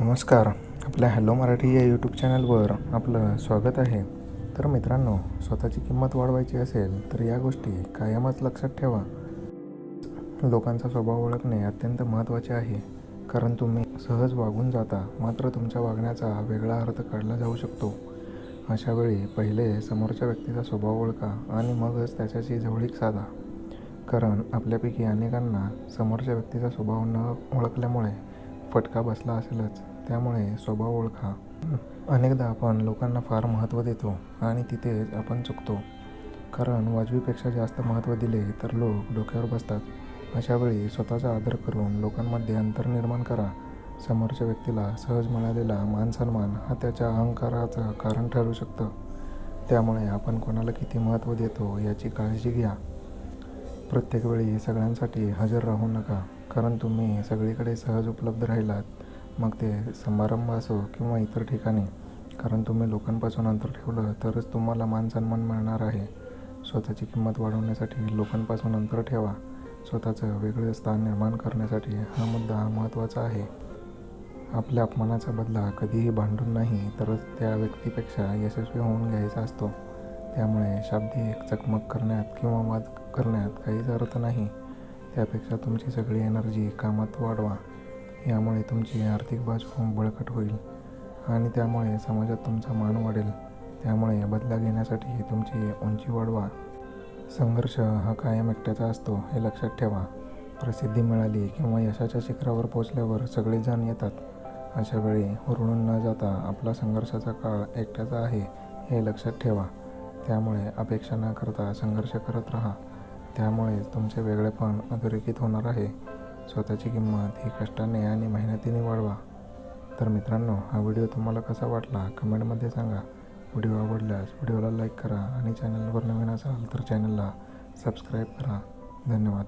नमस्कार. आपल्या हॅलो मराठी या यूट्यूब चॅनलवर आपलं स्वागत आहे. तर मित्रांनो स्वतःची किंमत वाढवायची असेल तर या गोष्टी कायमच लक्षात ठेवा. लोकांचा स्वभाव ओळखणे अत्यंत महत्त्वाचे आहे. कारण तुम्ही सहज वागून जाता मात्र तुमच्या वागण्याचा वेगळा अर्थ काढला जाऊ शकतो. अशा वेळी पहिले समोरच्या व्यक्तीचा स्वभाव ओळखा आणि मगच त्याच्याशी जवळीक साधा. कारण आपल्यापैकी अनेकांना समोरच्या व्यक्तीचा स्वभाव न ओळखल्यामुळे फटका बसला असेलच त्यामुळे स्वभाव ओळखा. अनेकदा आपण लोकांना फार महत्त्व देतो आणि तिथेच आपण चुकतो. कारण वाजवीपेक्षा जास्त महत्त्व दिले तर लोक डोक्यावर बसतात. अशावेळी स्वतःचा आदर करून लोकांमध्ये अंतर निर्माण करा. समोरच्या व्यक्तीला सहज मिळालेला मानसन्मान हा त्याच्या अहंकाराचं कारण ठरू शकतं. त्यामुळे आपण कोणाला किती महत्त्व देतो याची काळजी घ्या. प्रत्येक वेळी सगळ्यांसाठी हजर राहू नका. कारण तुम्ही सगळीकडे सहज उपलब्ध राहिलात मग ते समारंभ असो किंवा इतर ठिकाणी कारण तुम्ही लोकांपासून अंतर ठेवलं तरच तुम्हाला मान सन्मान मिळणार आहे. स्वतःची किंमत वाढवण्यासाठी लोकांपासून अंतर ठेवा. स्वतःचं वेगळं स्थान निर्माण करण्यासाठी हा मुद्दा महत्त्वाचा आहे. आपल्या अपमानाचा बदला कधीही भांडून नाही तरच त्या व्यक्तीपेक्षा यशस्वी होऊन घ्यायचा असतो. त्यामुळे शाब्दिक चकमक करण्यात किंवा वाद करण्यात काहीच अर्थ नाही. त्यापेक्षा तुमची सगळी एनर्जी कामात वाढवा. यामुळे तुमची आर्थिक बाजू बळकट होईल आणि त्यामुळे समाजात तुमचा मान वाढेल. त्यामुळे बदला घेण्यासाठी तुमची उंची वाढवा. संघर्ष हा कायम एकट्याचा असतो हे लक्षात ठेवा. प्रसिद्धी मिळाली किंवा यशाच्या शिखरावर पोचल्यावर सगळेजण येतात. अशा वेळी हुरळून न जाता आपला संघर्षाचा काळ एकट्याचा आहे हे लक्षात ठेवा. त्यामुळे अपेक्षा न करता संघर्ष करत राहा. त्यामुळे तुमचे वेगळेपण अधोरेखित होणार आहे. स्वतःची किंमत ही कष्टाने आणि मेहनतीने वाढवा. तर मित्रांनो हा व्हिडिओ तुम्हाला कसा वाटला कमेंटमध्ये सांगा. व्हिडिओ आवडल्यास व्हिडिओला लाईक करा आणि चॅनलवर नवीन असाल तर चॅनलला सबस्क्राईब करा. धन्यवाद.